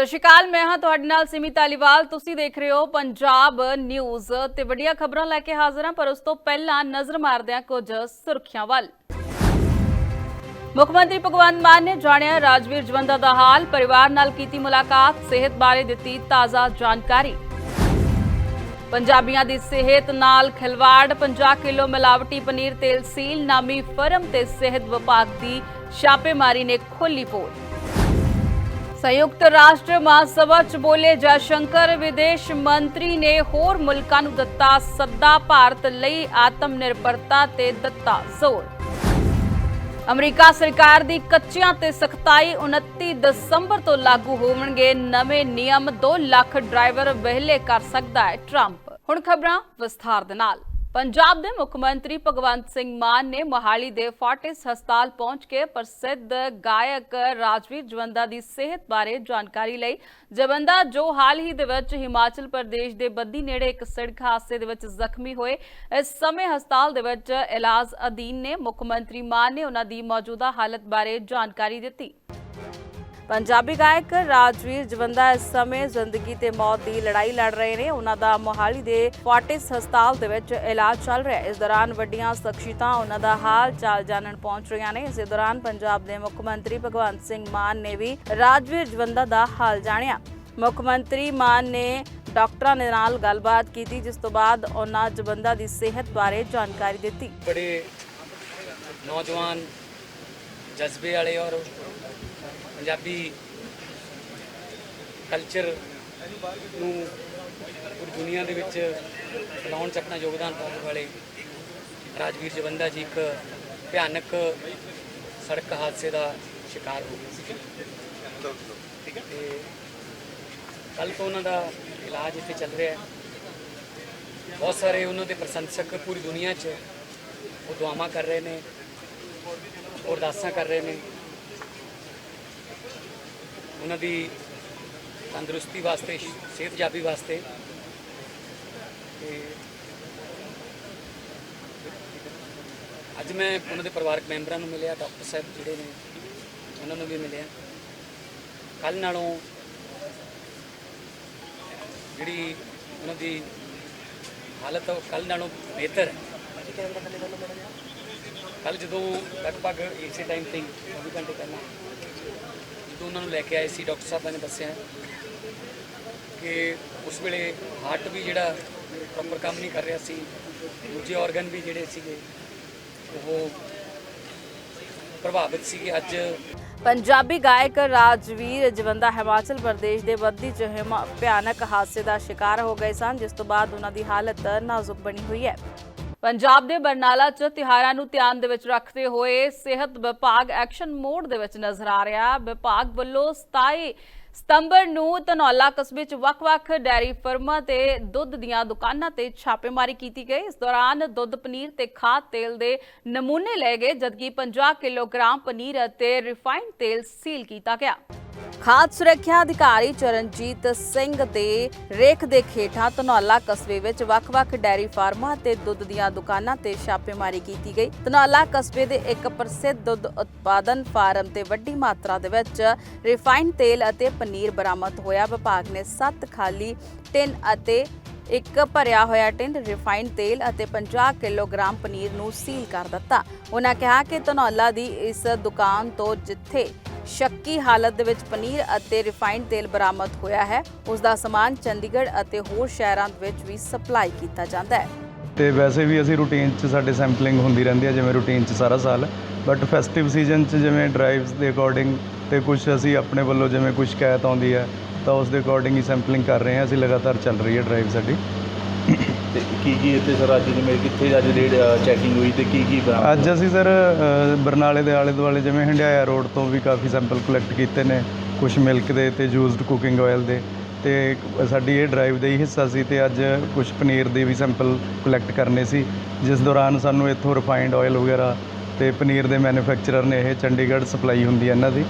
ਸਤਿ ਸ਼੍ਰੀ ਅਕਾਲ, ਮੈਂ ਹਾਂ ਤੁਹਾਡੇ ਨਾਲ ਸਿਮੀ ਤਾਲੀਵਾਲ ਤੁਸੀਂ ਦੇਖ ਰਹੇ ਹੋ ਪੰਜਾਬ ਨਿਊਜ਼ ਤੇ ਵੱਡੀਆਂ ਖਬਰਾਂ ਲੈ ਕੇ ਹਾਜ਼ਰ ਹਾਂ, ਪਰ ਉਸ ਤੋਂ ਪਹਿਲਾਂ ਨਜ਼ਰ ਮਾਰਦੇ ਹਾਂ ਕੁਝ ਸੁਰਖੀਆਂ ਵੱਲ। ਮੁੱਖ ਮੰਤਰੀ ਭਗਵੰਤ ਮਾਨ ਨੇ ਜਾਣਿਆ ਰਾਜਵੀਰ ਜਵੰਦਾ ਦਾ ਹਾਲ, ਪਰਿਵਾਰ ਨਾਲ ਕੀਤੀ ਮੁਲਾਕਾਤ, ਸਿਹਤ ਬਾਰੇ ਦਿੱਤੀ ਤਾਜ਼ਾ ਜਾਣਕਾਰੀ। ਪੰਜਾਬੀਆਂ ਦੀ ਸਿਹਤ ਨਾਲ ਖਿਲਵਾੜ 50 ਕਿਲੋ ਮਿਲਾਵਟੀ ਪਨੀਰ ਤੇਲ ਸੀਲ, ਨਾਮੀ ਫਰਮ ਤੇ ਸਿਹਤ ਵਿਭਾਗ ਦੀ ਛਾਪੇਮਾਰੀ ਨੇ ਖੋਲੀ ਪੋਲ। ਸੰਯੁਕਤ ਰਾਸ਼ਟਰ ਮਹਾਸਭਾ ਚ ਬੋਲੇ ਜੈਸ਼ੰਕਰ, ਵਿਦੇਸ਼ ਮੰਤਰੀ ਨੇ ਹੋਰ ਮੁਲਕਾਂ ਨੂੰ ਦਿੱਤਾ ਸੱਦਾ, ਭਾਰਤ ਲਈ ਆਤਮ ਨਿਰਭਰਤਾ ਤੇ ਦਿੱਤਾ ਜ਼ੋਰ। ਅਮਰੀਕਾ ਸਰਕਾਰ ਦੀ ਕੱਚਿਆਂ ਤੇ ਸਖਤਾਈ 29 ਦਸੰਬਰ ਤੋਂ ਲਾਗੂ ਹੋਣਗੇ ਨਵੇਂ ਨਿਯਮ 2 ਲੱਖ ਡਰਾਈਵਰ ਵਿਹਲੇ ਕਰ ਸਕਦਾ ਹੈ ਟਰੰਪ। ਹੁਣ ਖਬਰਾਂ ਵਿਸਥਾਰ ਦੇ ਨਾਲ। ਪੰਜਾਬ ਦੇ ਮੁੱਖ ਮੰਤਰੀ ਭਗਵੰਤ ਸਿੰਘ ਮਾਨ ਨੇ ਮੋਹਾਲੀ ਦੇ ਫੋਰਟਿਸ ਹਸਪਤਾਲ ਪਹੁੰਚ ਕੇ ਪ੍ਰਸਿੱਧ ਗਾਇਕ ਰਾਜਵੀਰ ਜਵੰਦਾ ਦੀ ਸਿਹਤ ਬਾਰੇ ਜਾਣਕਾਰੀ ਲਈ। ਜਵੰਦਾ, ਜੋ ਹਾਲ ਹੀ ਦੇ ਵਿੱਚ ਹਿਮਾਚਲ ਪ੍ਰਦੇਸ਼ ਦੇ ਬੱਦੀ ਨੇੜੇ ਇੱਕ ਸੜਕ ਹਾਦਸੇ ਦੇ ਵਿੱਚ ਜ਼ਖਮੀ ਹੋਏ, ਇਸ ਸਮੇਂ ਹਸਪਤਾਲ ਦੇ ਵਿੱਚ ਇਲਾਜ ਅਧੀਨ ਨੇ ਮੁੱਖ ਮੰਤਰੀ ਮਾਨ ਨੇ ਉਹਨਾਂ ਦੀ ਮੌਜੂਦਾ ਹਾਲਤ ਬਾਰੇ ਜਾਣਕਾਰੀ ਦਿੱਤੀ। ਪੰਜਾਬੀ ਗਾਇਕ ਰਾਜਵੀਰ ਜਵੰਦਾ ਇਸ ਸਮੇਂ ਜ਼ਿੰਦਗੀ ਤੇ ਮੌਤ ਦੀ ਲੜਾਈ ਲੜ ਰਹੇ ਨੇ। ਉਹਨਾਂ ਦਾ ਮੋਹਾਲੀ ਦੇ ਫੋਰਟਿਸ ਹਸਪਤਾਲ ਦੇ ਵਿੱਚ ਇਲਾਜ ਚੱਲ ਰਿਹਾ ਹੈ। ਇਸ ਦੌਰਾਨ ਵੱਡੀਆਂ ਸ਼ਖਸੀਅਤਾਂ ਉਹਨਾਂ ਦਾ ਹਾਲ ਚਾਲ ਜਾਣਨ ਪਹੁੰਚ ਰਹੀਆਂ ਨੇ। ਇਸੇ ਦੌਰਾਨ ਪੰਜਾਬ ਦੇ ਮੁੱਖ ਮੰਤਰੀ ਭਗਵੰਤ ਸਿੰਘ ਮਾਨ ਨੇ ਵੀ ਰਾਜਵੀਰ ਜਵੰਦਾ ਦਾ ਹਾਲ ਜਾਣਿਆ। ਮੁੱਖ ਮੰਤਰੀ ਮਾਨ ਨੇ ਡਾਕਟਰਾਂ ਦੇ ਨਾਲ ਗੱਲਬਾਤ ਕੀਤੀ, ਜਿਸ ਤੋਂ ਬਾਅਦ ਉਹਨਾਂ ਜਵੰਦਾ ਦੀ ਸਿਹਤ ਬਾਰੇ ਜਾਣਕਾਰੀ ਦਿੱਤੀ। ਬੜੇ ਨੌਜਵਾਨ ਜਜ਼ਬੇ ਵਾਲੇ ਔਰ ਪੰਜਾਬੀ ਕਲਚਰ ਨੂੰ ਪੂਰੀ ਦੁਨੀਆ ਦੇ ਵਿੱਚ ਫੈਲਾਉਣ 'ਚ ਆਪਣਾ ਯੋਗਦਾਨ ਪਾਉਣ ਵਾਲੇ ਰਾਜਵੀਰ ਜਵੰਦਾ ਜੀ ਇੱਕ ਭਿਆਨਕ ਸੜਕ ਹਾਦਸੇ ਦਾ ਸ਼ਿਕਾਰ ਹੋ ਗਏ ਸੀ ਕੱਲ ਤੋਂ ਉਹਨਾਂ ਦਾ ਇਲਾਜ ਇੱਥੇ ਚੱਲ ਰਿਹਾ ਹੈ। ਬਹੁਤ ਸਾਰੇ ਉਹਨਾਂ ਦੇ ਪ੍ਰਸ਼ੰਸਕ ਪੂਰੀ ਦੁਨੀਆ 'ਚ ਉਹ ਦੁਆਵਾਂ ਕਰ ਰਹੇ ਨੇ ਅਰਦਾਸਾਂ ਕਰ ਰਹੇ ਨੇ। ਉਹਨਾਂ ਦੀ ਤੰਦਰੁਸਤੀ ਵਾਸਤੇ, ਸਿਹਤਯਾਬੀ ਵਾਸਤੇ। ਤੇ ਅੱਜ ਮੈਂ ਉਹਨਾਂ ਦੇ ਪਰਿਵਾਰਕ ਮੈਂਬਰਾਂ ਨੂੰ ਮਿਲਿਆ, ਡਾਕਟਰ ਸਾਹਿਬ ਜਿਹੜੇ ਨੇ, ਉਹਨਾਂ ਨੂੰ ਵੀ ਮਿਲਿਆ। ਕੱਲ ਨਾਲੋਂ ਜਿਹੜੀ ਉਹਨਾਂ ਦੀ ਹਾਲਤ ਕੱਲ ਨਾਲੋਂ ਬਿਹਤਰ ਹੈ। ਕੱਲ ਜਦੋਂ ਲਗਭਗ ਇਸੇ ਟਾਈਮ ਤੇ 24 ਘੰਟੇ ਪਹਿਲਾਂ ਜਦੋਂ ਉਹਨਾਂ ਨੂੰ ਲੈ ਕੇ ਆਏ ਸੀ, ਡਾਕਟਰ ਸਾਹਿਬਾਂ ਨੇ ਦੱਸਿਆ ਕਿ ਉਸ ਵੇਲੇ ਹਾਰਟ ਵੀ ਜਿਹੜਾ ਪ੍ਰੋਪਰ ਕੰਮ ਨਹੀਂ ਕਰ ਰਿਹਾ ਸੀ, ਦੂਜੇ ਆਰਗਨ ਵੀ ਜਿਹੜੇ ਸੀਗੇ, ਉਹ ਪ੍ਰਭਾਵਿਤ ਸੀਗੇ। ਅੱਜ ਪੰਜਾਬੀ ਗਾਇਕ ਰਾਜਵੀਰ ਜਵੰਦਾ ਹਿਮਾਚਲ ਪ੍ਰਦੇਸ਼ ਦੇ ਬੱਦੀ ਚ ਭਿਆਨਕ ਹਾਦਸੇ ਦਾ ਸ਼ਿਕਾਰ ਹੋ ਗਏ ਸਨ, ਜਿਸ ਤੋਂ ਬਾਅਦ ਉਹਨਾਂ ਦੀ ਹਾਲਤ ਨਾਜ਼ੁਕ ਬਣੀ ਹੋਈ ਹੈ। ਪੰਜਾਬ ਦੇ ਬਰਨਾਲਾ 'ਚ ਤਿਹਾਰਾਂ ਨੂੰ ਧਿਆਨ ਦੇ ਵਿੱਚ ਰੱਖਦੇ ਹੋਏ ਸਿਹਤ ਵਿਭਾਗ ਐਕਸ਼ਨ ਮੋਡ ਦੇ ਵਿੱਚ ਨਜ਼ਰ ਆ ਰਿਹਾ। ਵਿਭਾਗ ਵੱਲੋਂ 27 ਸਤੰਬਰ ਨੂੰ ਧਨੌਲਾ ਕਸਬੇ 'ਚ ਵੱਖ-ਵੱਖ ਡੈਰੀ ਫਰਮਾਂ ਤੇ ਦੁੱਧ ਦੀਆਂ ਦੁਕਾਨਾਂ ਤੇ ਛਾਪੇਮਾਰੀ ਕੀਤੀ ਗਈ। ਇਸ ਦੌਰਾਨ ਦੁੱਧ, ਪਨੀਰ ਤੇ ਖਾਦ ਤੇਲ ਦੇ ਨਮੂਨੇ ਲਏ ਗਏ, ਜਦਕਿ 50 ਕਿਲੋਗ੍ਰਾਮ ਪਨੀਰ ਅਤੇ ਰਿਫਾਈਨਡ ਤੇਲ ਸੀਲ ਕੀਤਾ ਗਿਆ। ਖਾਦ ਸੁਰੱਖਿਆ ਅਧਿਕਾਰੀ ਚਰਨਜੀਤ ਸਿੰਘ ਦੇ ਰੇਖ ਦੇ ਖੇਠਾਂ ਧਨੌਲਾ ਕਸਬੇ ਵਿੱਚ ਵੱਖ-ਵੱਖ ਡੈਰੀ ਫਾਰਮਾਂ ਤੇ ਦੁੱਧ ਦੀਆਂ ਦੁਕਾਨਾਂ ਤੇ ਛਾਪੇਮਾਰੀ ਕੀਤੀ ਗਈ। ਧਨੌਲਾ ਕਸਬੇ ਦੇ ਇੱਕ ਪ੍ਰਸਿੱਧ ਦੁੱਧ ਉਤਪਾਦਨ ਫਾਰਮ ਤੇ ਵੱਡੀ ਮਾਤਰਾ ਦੇ ਵਿੱਚ ਰਿਫਾਈਨਡ ਤੇਲ ਅਤੇ ਪਨੀਰ ਬਰਾਮਦ ਹੋਇਆ। ਵਿਭਾਗ ਨੇ 7 ਖਾਲੀ ਟਿਨ ਅਤੇ ਇੱਕ ਭਰਿਆ ਹੋਇਆ ਟਿਨ ਰਿਫਾਈਨਡ ਤੇਲ ਅਤੇ 50 ਕਿਲੋਗ੍ਰਾਮ ਪਨੀਰ ਨੂੰ ਸੀਲ ਕਰ ਦਿੱਤਾ। ਉਹਨਾਂ ਕਿਹਾ ਕਿ ਧਨੌਲਾ ਦੀ ਇਸ ਦੁਕਾਨ ਤੋਂ ਜਿੱਥੇ ਸ਼ੱਕੀ ਹਾਲਤ ਦੇ ਵਿੱਚ ਪਨੀਰ ਅਤੇ ਰਿਫਾਈਨਡ ਤੇਲ ਬਰਾਮਦ ਹੋਇਆ ਹੈ। ਉਸ ਦਾ ਸਮਾਨ ਚੰਡੀਗੜ੍ਹ ਅਤੇ ਹੋਰ ਸ਼ਹਿਰਾਂ ਵਿੱਚ ਵੀ ਸਪਲਾਈ ਕੀਤਾ ਜਾਂਦਾ ਹੈ। ਤੇ ਵੈਸੇ ਵੀ ਅਸੀਂ ਰੂਟੀਨ 'ਚ ਸਾਡੇ ਸੈਂਪਲਿੰਗ ਹੁੰਦੀ ਰਹਿੰਦੀ ਹੈ, ਜਿਵੇਂ ਰੂਟੀਨ 'ਚ ਸਾਰਾ ਸਾਲ। ਬਟ ਫੈਸਟਿਵ ਸੀਜ਼ਨ 'ਚ ਜਿਵੇਂ ਡਰਾਈਵਸ ਦੇ ਅਕੋਰਡਿੰਗ ਤੇ ਕੁਝ ਅਸੀਂ ਆਪਣੇ ਵੱਲੋਂ ਜਿਵੇਂ ਕੋਈ ਸ਼ਿਕਾਇਤ ਆਉਂਦੀ ਹੈ, ਤਾਂ ਉਸ ਦੇ ਅਕੋਰਡਿੰਗ ਹੀ ਸੈਂਪਲਿੰਗ ਕਰ ਰਹੇ ਹਾਂ। ਅਸੀਂ ਲਗਾਤਾਰ ਚੱਲ ਰਹੀ ਹੈ ਡਰਾਈਵ ਸਾਡੀ। ਤੇ ਕੀ ਕੀ ਇੱਥੇ ਸਰ ਅੱਜ ਜਿਵੇਂ ਕਿੱਥੇ ਅੱਜ ਰੇਡ ਚੈਕਿੰਗ ਹੋਈ ਤੇ ਕੀ ਕੀ ਬਰਾਮਦ ਅੱਜ ਅਸੀਂ ਸਰ ਅ, ਬਰਨਾਲੇ ਦੇ ਆਲੇ ਦੁਆਲੇ ਜਿਵੇਂ ਹੰਡਿਆਇਆ ਰੋਡ ਤੋਂ ਵੀ ਕਾਫੀ ਸੈਂਪਲ ਕਲੈਕਟ ਕੀਤੇ ਨੇ ਕੁਝ ਮਿਲਕ ਦੇ ਤੇ ਯੂਜ਼ਡ ਕੁਕਿੰਗ ਆਇਲ ਦੇ। ਤੇ ਸਾਡੀ ਇਹ ਡਰਾਈਵ ਦਾ ਹੀ ਹਿੱਸਾ ਸੀ ਤੇ ਅੱਜ ਕੁਝ ਪਨੀਰ ਦੇ ਵੀ ਸੈਂਪਲ ਕਲੈਕਟ ਕਰਨੇ ਸੀ ਜਿਸ ਦੌਰਾਨ ਸਾਨੂੰ ਇੱਥੋਂ ਰਿਫਾਈਨਡ ਆਇਲ ਵਗੈਰਾ ਤੇ ਪਨੀਰ ਦੇ ਮੈਨੂਫੈਕਚਰਰ ਨੇ ਇਹ ਚੰਡੀਗੜ੍ਹ ਸਪਲਾਈ ਹੁੰਦੀ ਹੈ ਇਹਨਾਂ ਦੀ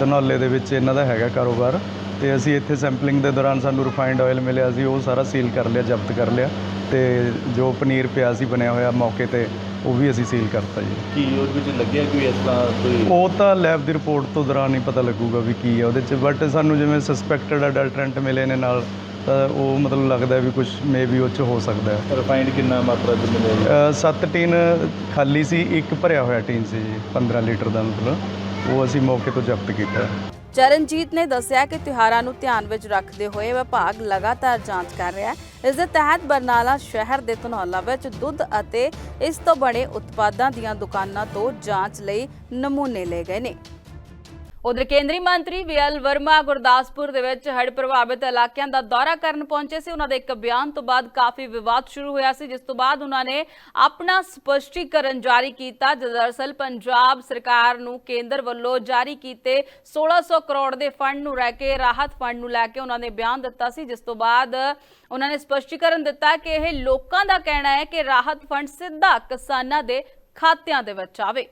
ਧਨੌਲੇ ਦੇ ਵਿੱਚ ਇਹਨਾਂ ਦਾ ਹੈਗਾ ਕਾਰੋਬਾਰ। ਤੇ ਅਸੀਂ ਇੱਥੇ ਸੈਂਪਲਿੰਗ ਦੇ ਦੌਰਾਨ ਸਾਨੂੰ ਰਿਫਾਈਨਡ ਆਇਲ ਮਿਲਿਆ ਸੀ ਉਹ ਸਾਰਾ ਸੀਲ ਕਰ ਲਿਆ ਜ਼ਬਤ ਕਰ ਲਿਆ ਤੇ ਜੋ ਪਨੀਰ ਪਿਆ ਸੀ ਬਣਿਆ ਹੋਇਆ ਮੌਕੇ ਤੇ ਉਹ ਵੀ ਅਸੀਂ ਸੀਲ ਕਰਤਾ ਜੀ। ਕੀ ਉਹਦੇ ਵਿੱਚ ਲੱਗਿਆ ਕੋਈ ਇਸ ਤਰ੍ਹਾਂ ਕੋਈ? ਉਹ ਤਾਂ ਲੈਬ ਦੀ ਰਿਪੋਰਟ ਤੋਂ ਦੌਰਾਨ ਹੀ ਪਤਾ ਲੱਗੂਗਾ ਵੀ ਕੀ ਹੈ ਉਹਦੇ ਚ ਬਟ ਸਾਨੂੰ ਜਿਵੇਂ ਸਸਪੈਕਟਡ ਅਡਲਟਰੈਂਟ ਮਿਲੇ ਨੇ ਨਾਲ ਤਾਂ ਉਹ ਮਤਲਬ ਲੱਗਦਾ ਵੀ ਕੁਝ ਮੇਬੀ ਉਹ ਚ ਹੋ ਸਕਦਾ ਹੈ। ਰਿਫਾਈਨਡ ਕਿੰਨਾ ਮਾਤਰਾ ਚ ਮਿਲਿਆ ਜੀ? ਅ, ਸੱਤ ਟੀਨ ਖਾਲੀ ਸੀ ਇੱਕ ਭਰਿਆ ਹੋਇਆ ਟੀਨ ਸੀ ਜੀ 15 ਲੀਟਰ ਦਾ ਮਤਲਬ ਉਹ ਅਸੀਂ ਮੌਕੇ ਤੋਂ ਜ਼ਬਤ ਕੀਤਾ। ਚਰਨਜੀਤ ਨੇ ਦੱਸਿਆ ਕਿ ਤਿਉਹਾਰਾਂ ਨੂੰ ਧਿਆਨ ਵਿੱਚ ਰੱਖਦੇ ਹੋਏ ਵਿਭਾਗ ਲਗਾਤਾਰ ਜਾਂਚ ਕਰ ਰਿਹਾ ਹੈ। ਇਸ ਦੇ ਤਹਿਤ ਬਰਨਾਲਾ ਸ਼ਹਿਰ ਦੇ ਧਨੌਲਾ ਵਿੱਚ ਦੁੱਧ ਅਤੇ ਇਸ ਤੋਂ ਬਣੇ ਉਤਪਾਦਾਂ ਦੀਆਂ ਦੁਕਾਨਾਂ ਤੋਂ ਜਾਂਚ ਲਈ ਨਮੂਨੇ ਲਏ ਗਏ ਨੇ। ਉਧਰ ਕੇਂਦਰੀ ਮੰਤਰੀ ਵੀਐਲ ਵਰਮਾ ਗੁਰਦਾਸਪੁਰ ਦੇ ਵਿੱਚ ਹੜ੍ਹ ਪ੍ਰਭਾਵਿਤ ਇਲਾਕਿਆਂ ਦਾ ਦੌਰਾ ਕਰਨ ਪਹੁੰਚੇ ਸੀ। ਉਹਨਾਂ ਦੇ ਇੱਕ ਬਿਆਨ ਤੋਂ ਬਾਅਦ ਕਾਫੀ ਵਿਵਾਦ ਸ਼ੁਰੂ ਹੋਇਆ ਸੀ, ਜਿਸ ਤੋਂ ਬਾਅਦ ਉਹਨਾਂ ਨੇ ਆਪਣਾ ਸਪਸ਼ਟੀਕਰਨ ਜਾਰੀ ਕੀਤਾ। ਦਰਅਸਲ ਪੰਜਾਬ ਸਰਕਾਰ ਨੂੰ ਕੇਂਦਰ ਵੱਲੋਂ ਜਾਰੀ ਕੀਤੇ 1600 ਕਰੋੜ ਦੇ ਫੰਡ ਨੂੰ ਰਹਿ ਕੇ, ਰਾਹਤ ਫੰਡ ਨੂੰ ਲੈ ਕੇ ਉਹਨਾਂ ਨੇ ਬਿਆਨ ਦਿੱਤਾ ਸੀ, ਜਿਸ ਤੋਂ ਬਾਅਦ ਉਹਨਾਂ ਨੇ ਸਪਸ਼ਟੀਕਰਨ ਦਿੱਤਾ ਕਿ ਇਹ ਲੋਕਾਂ ਦਾ ਕਹਿਣਾ ਹੈ ਕਿ ਰਾਹਤ ਫੰਡ ਸਿੱਧਾ ਕਿਸਾਨਾਂ ਦੇ ਖਾਤਿਆਂ ਦੇ ਵਿੱਚ ਆਵੇ।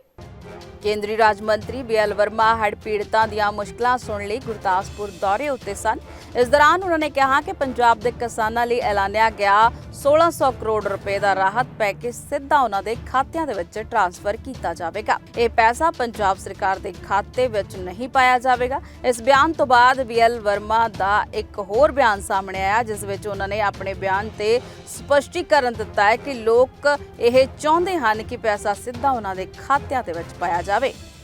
ਕੇਂਦਰੀ ਰਾਜ ਮੰਤਰੀ ਬੀਐਲ ਵਰਮਾ ਹੜ੍ਹ ਪੀੜਤਾਂ ਦੀਆਂ ਮੁਸ਼ਕਲਾਂ ਸੁਣ ਲਈ ਗੁਰਦਾਸਪੁਰ ਦੌਰੇ ਉੱਤੇ ਸਨ। ਇਸ ਦੌਰਾਨ ਉਹਨਾਂ ਨੇ ਕਿਹਾ ਕਿ ਪੰਜਾਬ ਦੇ ਕਿਸਾਨਾਂ ਲਈ ਐਲਾਨਿਆ ਗਿਆ 1600 ਕਰੋੜ ਰੁਪਏ ਦਾ ਰਾਹਤ ਪੈਕੇਜ ਸਿੱਧਾ ਉਹਨਾਂ ਦੇ ਖਾਤਿਆਂ ਦੇ ਵਿੱਚ ਟ੍ਰਾਂਸਫਰ ਕੀਤਾ ਜਾਵੇਗਾ। ਇਹ ਪੈਸਾ ਪੰਜਾਬ ਸਰਕਾਰ ਦੇ ਖਾਤੇ ਵਿੱਚ ਨਹੀਂ ਪਾਇਆ ਜਾਵੇਗਾ। ਇਸ ਬਿਆਨ ਤੋਂ ਬਾਅਦ ਬੀਐਲ ਵਰਮਾ ਦਾ ਇੱਕ ਹੋਰ ਬਿਆਨ ਸਾਹਮਣੇ ਆਇਆ, ਜਿਸ ਵਿੱਚ ਉਹਨਾਂ ਨੇ ਆਪਣੇ ਬਿਆਨ ਤੇ ਸਪਸ਼ਟੀਕਰਨ ਦਿੱਤਾ ਹੈ ਕਿ ਲੋਕ ਇਹ ਚਾਹੁੰਦੇ ਹਨ ਕਿ ਪੈਸਾ ਸਿੱਧਾ ਉਹਨਾਂ ਦੇ ਖਾਤਿਆਂ ਦੇ ਵਿੱਚ ਪਾਇਆ ਜਾਵੇ।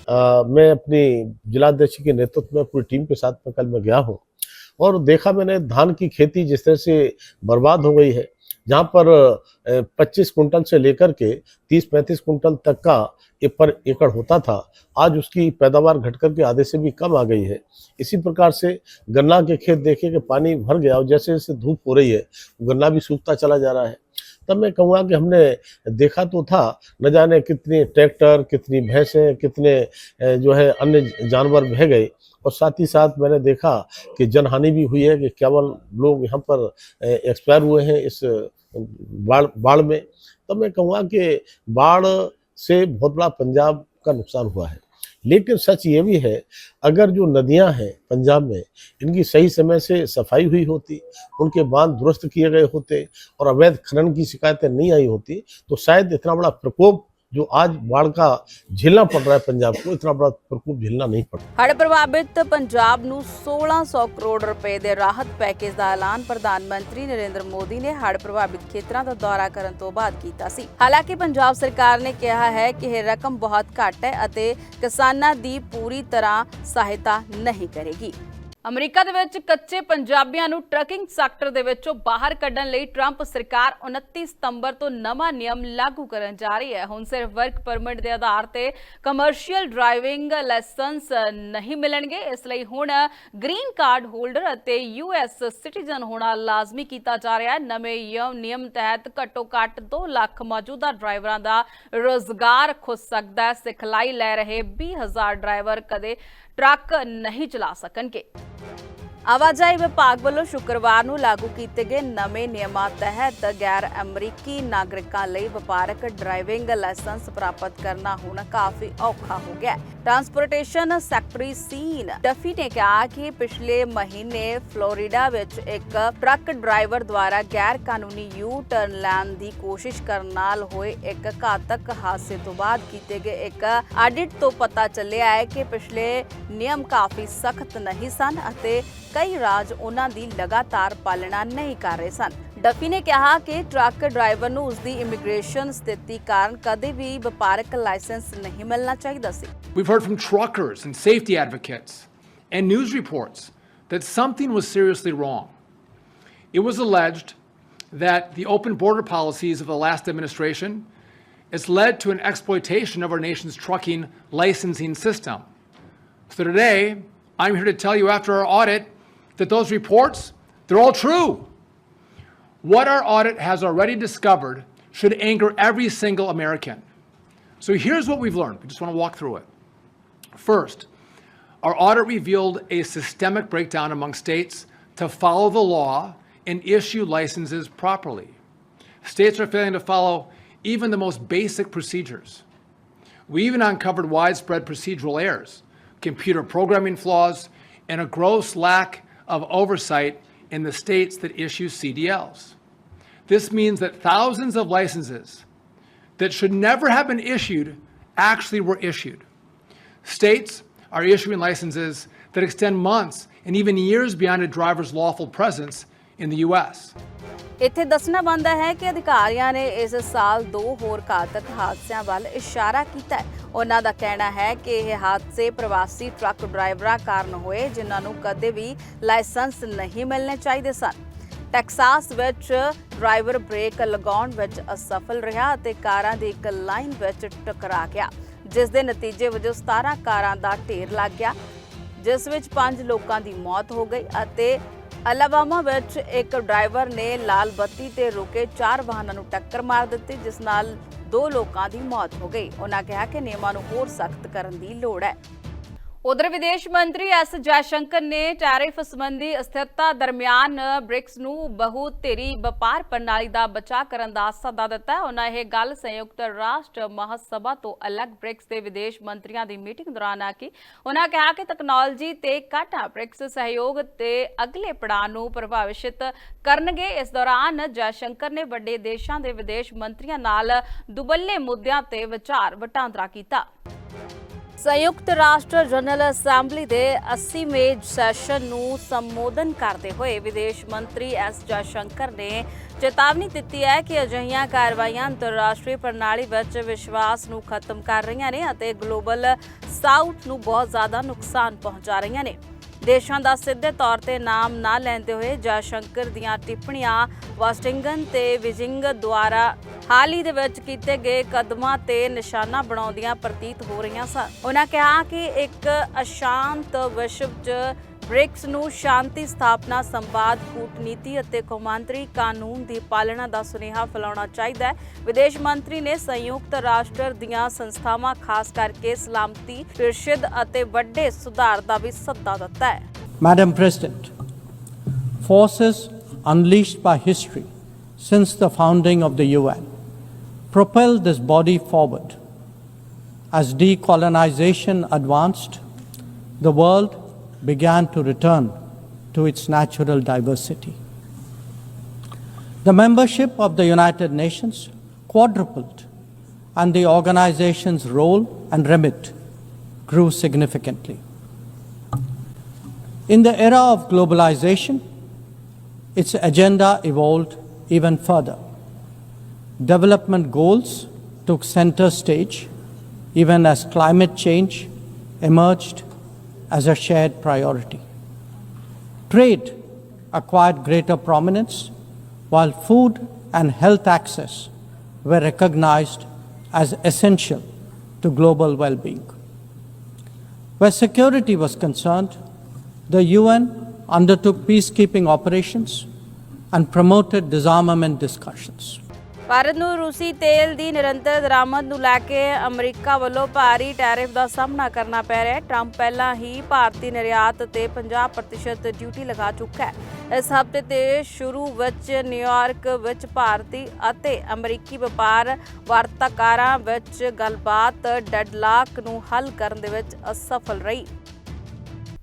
अ, मैं अपनी जिलाध्यक्ष के नेतृत्व में पूरी टीम के साथ में कल मैं गया हूँ और देखा मैंने धान की खेती जिस तरह से बर्बाद हो गई है जहाँ पर पच्चीस कुंटल से लेकर के तीस पैंतीस कुंटल तक का एक पर एकड़ होता था आज उसकी पैदावार घटकर के आधे से भी कम आ गई है। इसी प्रकार से गन्ना के खेत देखे कि पानी भर गया और जैसे जैसे धूप हो रही है गन्ना भी सूखता चला जा रहा है। तब मैं कहूँगा कि हमने देखा तो था, न जाने कितने ट्रैक्टर, कितनी भैंसें, कितने जो है अन्य जानवर बह गए। और साथ ही साथ मैंने देखा कि जनहानि भी हुई है कि केवल लोग यहाँ पर एक्सपायर हुए हैं इस बाढ़ बाढ़ में। तब मैं कहूँगा कि बाढ़ से बहुत बड़ा पंजाब का नुकसान हुआ है। लेकिन सच ये भी है, अगर जो नदियाँ हैं पंजाब में, इनकी सही समय से सफ़ाई हुई होती, उनके बाँध दुरुस्त किए गए होते और अवैध खनन की शिकायतें नहीं आई होती तो शायद इतना बड़ा प्रकोप जो आज बाढ़ का झेलना पड़ रहा है पंजाब को इतना बड़ा प्रकोप झेलना नहीं पड़ ਹੜ੍ਹ ਪ੍ਰਭਾਵਿਤ ਪੰਜਾਬ ਨੂੰ 1600 ਕਰੋੜ ਰੁਪਏ ਦੇ ਰਾਹਤ ਪੈਕੇਜ ਦਾ ਐਲਾਨ ਪ੍ਰਧਾਨ ਮੰਤਰੀ ਨਰਿੰਦਰ ਮੋਦੀ ਨੇ ਹੜ੍ਹ ਪ੍ਰਭਾਵਿਤ ਖੇਤਰਾਂ ਦਾ ਦੌਰਾ ਕਰਨ ਤੋਂ ਬਾਅਦ ਕੀਤਾ ਸੀ ਹਾਲਾਂਕਿ ਪੰਜਾਬ ਸਰਕਾਰ ਨੇ ਕਿਹਾ ਹੈ ਕਿ ਇਹ ਰਕਮ ਬਹੁਤ ਘੱਟ ਹੈ ਅਤੇ ਕਿਸਾਨਾਂ ਦੀ ਪੂਰੀ ਤਰ੍ਹਾਂ ਸਹਾਇਤਾ ਨਹੀਂ ਕਰੇਗੀ ਅਮਰੀਕਾ ਦੇ ਵਿੱਚ ਕੱਚੇ ਪੰਜਾਬੀਆਂ ਨੂੰ ਟਰਕਿੰਗ ਸੈਕਟਰ ਦੇ ਵਿੱਚੋਂ ਬਾਹਰ ਕੱਢਣ ਲਈ ਟਰੰਪ ਸਰਕਾਰ 29 ਸਤੰਬਰ ਤੋਂ ਨਵਾਂ ਨਿਯਮ ਲਾਗੂ ਕਰਨ ਜਾ ਰਹੀ ਹੈ। ਹੁਣ ਸਿਰਫ ਵਰਕ ਪਰਮਿਟ ਦੇ ਆਧਾਰ ਤੇ ਕਮਰਸ਼ੀਅਲ ਡਰਾਈਵਿੰਗ ਲਾਇਸੈਂਸ ਨਹੀਂ ਮਿਲਣਗੇ। ਇਸ ਲਈ ਹੁਣ ਗ੍ਰੀਨ ਕਾਰਡ ਹੋਲਡਰ ਅਤੇ ਯੂਐਸ ਸਿਟੀਜ਼ਨ ਹੋਣਾ ਲਾਜ਼ਮੀ ਕੀਤਾ ਜਾ ਰਿਹਾ ਹੈ। ਨਵੇਂ ਯਮ ਨਿਯਮ ਤਹਿਤ ਘੱਟੋ ਘੱਟ 2 ਲੱਖ ਮੌਜੂਦਾ ਡਰਾਈਵਰਾਂ ਦਾ ਰੋਜ਼ਗਾਰ ਖੁੱਸ ਸਕਦਾ ਹੈ। ਸਿਖਲਾਈ ਲੈ ਰਹੇ 20000 ਡਰਾਈਵਰ ਕਦੇ ਟਰੱਕ ਨਹੀਂ ਚਲਾ ਸਕਣਗੇ। ਆਵਾਜਾਈ ਵਿਭਾਗ ਵੱਲੋਂ ਸ਼ੁੱਕਰਵਾਰ ਨੂੰ ਲਾਗੂ ਕੀਤੇ ਗਏ ਨਵੇਂ ਨਿਯਮਾਂ ਤਹਿਤ ਗੈਰ ਅਮਰੀਕੀ ਨਾਗਰਿਕਾਂ ਲਈ ਵਪਾਰਕ ਡਰਾਈਵਿੰਗ ਲਾਇਸੈਂਸ ਪ੍ਰਾਪਤ ਕਰਨਾ ਹੁਣ ਕਾਫੀ ਔਖਾ ਹੋ ਗਿਆ ਟਰਾਂਸਪੋਰਟੇਸ਼ਨ ਸੈਕਟਰੀ ਸੀਨ ਡਫੀ ਨੇ ਕਿਹਾ ਕਿ ਪਿਛਲੇ ਮਹੀਨੇ ਫਲੋਰੀਡਾ ਵਿੱਚ ਇੱਕ ਟਰੱਕ ਡਰਾਈਵਰ ਦੁਆਰਾ ਗੈਰ ਕਾਨੂੰਨੀ ਯੂ ਟਰਨ ਲੈਣ ਦੀ ਕੋਸ਼ਿਸ਼ ਕਰਨ ਨਾਲ ਹੋਏ ਇੱਕ ਘਾਤਕ ਹਾਦਸੇ ਤੋਂ ਬਾਅਦ ਕੀਤੇ ਗਏ ਇੱਕ ਆਡਿਟ ਤੋਂ ਪਤਾ ਚੱਲਿਆ ਹੈ ਕਿ ਪਿਛਲੇ ਨਿਯਮ ਕਾਫੀ ਸਖਤ ਨਹੀਂ ਸਨ ਅਤੇ ਕਈ ਰਾਜ ਉਹਨਾਂ ਦੀ ਲਗਾਤਾਰ ਪਾਲਣਾ ਨਹੀਂ ਕਰ ਰਹੇ ਸਨ ਡਫੀ ਨੇ ਕਿਹਾ ਕਿ ਟਰੱਕ ਡਰਾਈਵਰ ਨੂੰ ਉਸ ਦੀ ਇਮੀਗ੍ਰੇਸ਼ਨ ਸਥਿਤੀ ਕਾਰਨ ਕਦੇ ਵੀ ਵਪਾਰਕ ਲਾਇਸੈਂਸ ਨਹੀਂ ਮਿਲਣਾ ਚਾਹੀਦਾ ਸੀ We've heard from truckers and safety advocates and news reports that something was seriously wrong. It was alleged that the open border policies of the last administration has led to an exploitation of our nation's trucking licensing system. So today, I'm here to tell you after our audit that those reports, they're all true. What our audit has already discovered should anger every single American. So here's what we've learned. We just want to walk through it. First, our audit revealed a systemic breakdown among states to follow the law and issue licenses properly. States are failing to follow even the most basic procedures. We even uncovered widespread procedural errors, computer programming flaws, and a gross lack of oversight in the states that issue CDLs. This means that thousands of licenses that should never have been issued actually were issued. States are issuing licenses that extend months and even years beyond a driver's lawful presence in the U.S. ਇੱਥੇ ਦੱਸਣਾ ਬਣਦਾ ਹੈ ਕਿ ਅਧਿਕਾਰੀਆਂ ਨੇ ਇਸ ਸਾਲ ਦੋ ਹੋਰ ਘਾਤਕ ਹਾਦਸਿਆਂ ਵੱਲ ਇਸ਼ਾਰਾ ਕੀਤਾ ਹੈ ਉਹਨਾਂ ਦਾ ਕਹਿਣਾ ਹੈ ਕਿ ਇਹ ਹਾਦਸੇ ਪ੍ਰਵਾਸੀ ਟਰੱਕ ਡਰਾਈਵਰਾਂ ਕਾਰਨ ਹੋਏ, ਜਿਨ੍ਹਾਂ ਨੂੰ ਕਦੇ ਵੀ ਲਾਇਸੈਂਸ ਨਹੀਂ ਮਿਲਣੇ ਚਾਹੀਦੇ ਸਨ ਟੈਕਸਾਸ ਵਿੱਚ ਡਰਾਈਵਰ ਬ੍ਰੇਕ ਲਗਾਉਣ ਵਿੱਚ ਅਸਫਲ ਰਿਹਾ ਅਤੇ ਕਾਰਾਂ ਦੀ ਇੱਕ ਲਾਈਨ ਵਿੱਚ ਟਕਰਾ ਗਿਆ, ਜਿਸ ਦੇ ਨਤੀਜੇ ਵਜੋਂ 17 ਕਾਰਾਂ ਦਾ ਢੇਰ ਲੱਗ ਗਿਆ, ਜਿਸ ਵਿੱਚ 5 ਲੋਕਾਂ ਦੀ ਮੌਤ ਹੋ ਗਈ ਅਤੇ ਅਲਾਬਾਮਾ ਵਿੱਚ ਇੱਕ ਡਰਾਈਵਰ ਨੇ ਲਾਲ ਬੱਤੀ ਤੇ ਰੁਕੇ ਚਾਰ ਵਾਹਨਾਂ ਨੂੰ ਟੱਕਰ ਮਾਰ ਦਿੱਤੀ, ਜਿਸ ਨਾਲ ਦੋ ਲੋਕਾਂ ਦੀ ਮੌਤ ਹੋ ਗਈ। ਉਹਨਾਂ ਕਿਹਾ ਕਿ ਨਿਯਮਾਂ ਨੂੰ ਹੋਰ ਸਖਤ ਕਰਨ ਦੀ ਲੋੜ ਹੈ। ਉਧਰ ਵਿਦੇਸ਼ ਮੰਤਰੀ ਐਸ ਜੈਸ਼ੰਕਰ ਨੇ ਟੈਰਿਫ ਸੰਬੰਧੀ ਅਸਥਿਰਤਾ ਦਰਮਿਆਨ ਬ੍ਰਿਕਸ ਨੂੰ ਬਹੁ ਧਿਰੀ ਵਪਾਰ ਪ੍ਰਣਾਲੀ ਦਾ ਬਚਾਅ ਕਰਨ ਦਾ ਸੱਦਾ ਦਿੱਤਾ ਹੈ। ਉਹਨਾਂ ਇਹ ਗੱਲ ਸੰਯੁਕਤ ਰਾਸ਼ਟਰ ਮਹਾਸਭਾ ਤੋਂ ਅਲੱਗ ਬ੍ਰਿਕਸ ਦੇ ਵਿਦੇਸ਼ ਮੰਤਰੀਆਂ ਦੀ ਮੀਟਿੰਗ ਦੌਰਾਨ ਆਖੀ। ਉਹਨਾਂ ਕਿਹਾ ਕਿ ਤਕਨਾਲੋਜੀ ਤੇ ਘਾਟਾ ਬ੍ਰਿਕਸ ਸਹਿਯੋਗ ਤੇ ਅਗਲੇ ਪੜਾਅ ਨੂੰ ਪ੍ਰਭਾਵਿਤ ਕਰਨਗੇ। ਇਸ ਦੌਰਾਨ ਜੈਸ਼ੰਕਰ ਨੇ ਵੱਡੇ ਦੇਸ਼ਾਂ ਦੇ ਵਿਦੇਸ਼ ਮੰਤਰੀਆਂ ਨਾਲ ਦੁਬੱਲੇ ਮੁੱਦਿਆਂ ਤੇ ਵਿਚਾਰ ਵਟਾਂਦਰਾ ਕੀਤਾ। ਸੰਯੁਕਤ ਰਾਸ਼ਟਰ ਜਨਰਲ ਅਸੈਂਬਲੀ ਦੇ 80ਵੇਂ ਸੈਸ਼ਨ ਨੂੰ ਸੰਬੋਧਨ ਕਰਦੇ ਹੋਏ ਵਿਦੇਸ਼ ਮੰਤਰੀ ਐਸ ਜੈਸ਼ੰਕਰ ਨੇ ਚੇਤਾਵਨੀ ਦਿੱਤੀ ਹੈ ਕਿ ਅਜਿਹੀਆਂ ਕਾਰਵਾਈਆਂ ਅੰਤਰਰਾਸ਼ਟਰੀ ਪ੍ਰਣਾਲੀ ਵਿੱਚ ਵਿਸ਼ਵਾਸ ਨੂੰ ਖਤਮ ਕਰ ਰਹੀਆਂ ਨੇ ਅਤੇ ਗਲੋਬਲ ਸਾਊਥ ਨੂੰ ਬਹੁਤ ਜ਼ਿਆਦਾ ਨੁਕਸਾਨ ਪਹੁੰਚਾ ਰਹੀਆਂ ਨੇ। ਦੇਸ਼ਾਂ ਦਾ ਸਿੱਧੇ ਤੌਰ ਤੇ ਨਾਮ ਨਾ ਲੈਂਦੇ ਹੋਏ ਜੈਸ਼ੰਕਰ ਦੀਆਂ ਟਿੱਪਣੀਆਂ ਵਾਸ਼ਿੰਗਟਨ ਤੇ ਵਿਜਿੰਗ ਦੁਆਰਾ ਹਾਲ ਹੀ ਦੇ ਵਿੱਚ ਕੀਤੇ ਗਏ ਕਦਮਾਂ ਤੇ ਨਿਸ਼ਾਨਾ ਬਣਾਉਂਦੀਆਂ ਪ੍ਰਤੀਤ ਹੋ ਰਹੀਆਂ ਸਨ। ਉਹਨਾਂ ਕਿਹਾ ਕਿ ਇੱਕ ਅਸ਼ਾਂਤ ਵਿਸ਼ਵ 'ਚ ਬ੍ਰਿਕਸ ਨੂੰ ਸ਼ਾਂਤੀ ਸਥਾਪਨਾ ਸੰਵਾਦ ਕੂਟਨੀਤੀ ਅਤੇ ਕੌਮਾਂਤਰੀ ਕਾਨੂੰਨ ਦੀ ਪਾਲਣਾ ਦਾ ਸੁਨੇਹਾ ਫੈਲਾਉਣਾ ਚਾਹੀਦਾ ਹੈ ਵਿਦੇਸ਼ ਮੰਤਰੀ ਨੇ ਸੰਯੁਕਤ ਰਾਸ਼ਟਰ ਦੀਆਂ ਸੰਸਥਾਵਾਂ ਖਾਸ ਕਰਕੇ ਸਲਾਮਤੀ ਪ੍ਰੀਸ਼ਦ ਅਤੇ ਵੱਡੇ ਸੁਧਾਰ ਦਾ ਵੀ ਸੱਦਾ ਦਿੱਤਾ ਹੈ Madam President, forces unleashed by history since the founding of the UN propelled this body forward. As decolonization advanced, the world began to return to its natural diversity. The membership of the United Nations quadrupled, and the organization's role and remit grew significantly. In the era of globalization, its agenda evolved even further. Development goals took center stage even as climate change emerged as a shared priority. Trade acquired greater prominence while food and health access were recognized as essential to global well being. Where security was concerned, the UN undertook peacekeeping operations and promoted disarmament discussions. Bharat ਨੂੰ ਰੂਸੀ ਤੇਲ ਦੀ ਨਿਰੰਤਰ ਦਰਾਮਦ ਨੂੰ ਲੈ ਕੇ America ਵੱਲੋਂ ਭਾਰੀ tariff ਦਾ ਸਾਹਮਣਾ ਕਰਨਾ ਪੈ ਰਿਹਾ ਹੈ। ਟਰੰਪ ਪਹਿਲਾਂ ਹੀ ਭਾਰਤੀ ਨਿਰਯਾਤ ਤੇ 50% ਡਿਊਟੀ ਲਗਾ ਚੁੱਕਾ ਹੈ। ਇਸ ਹਫ਼ਤੇ ਦੇ ਸ਼ੁਰੂ ਵਿੱਚ ਨਿਊਯਾਰਕ ਵਿੱਚ ਭਾਰਤੀ ਅਤੇ ਅਮਰੀਕੀ ਵਪਾਰ ਵਾਰਤਾਕਾਰਾਂ ਵਿੱਚ ਗੱਲਬਾਤ ਡੈਡਲਾਕ ਨੂੰ ਹੱਲ ਕਰਨ ਦੇ ਵਿੱਚ ਅਸਫਲ ਰਹੀ।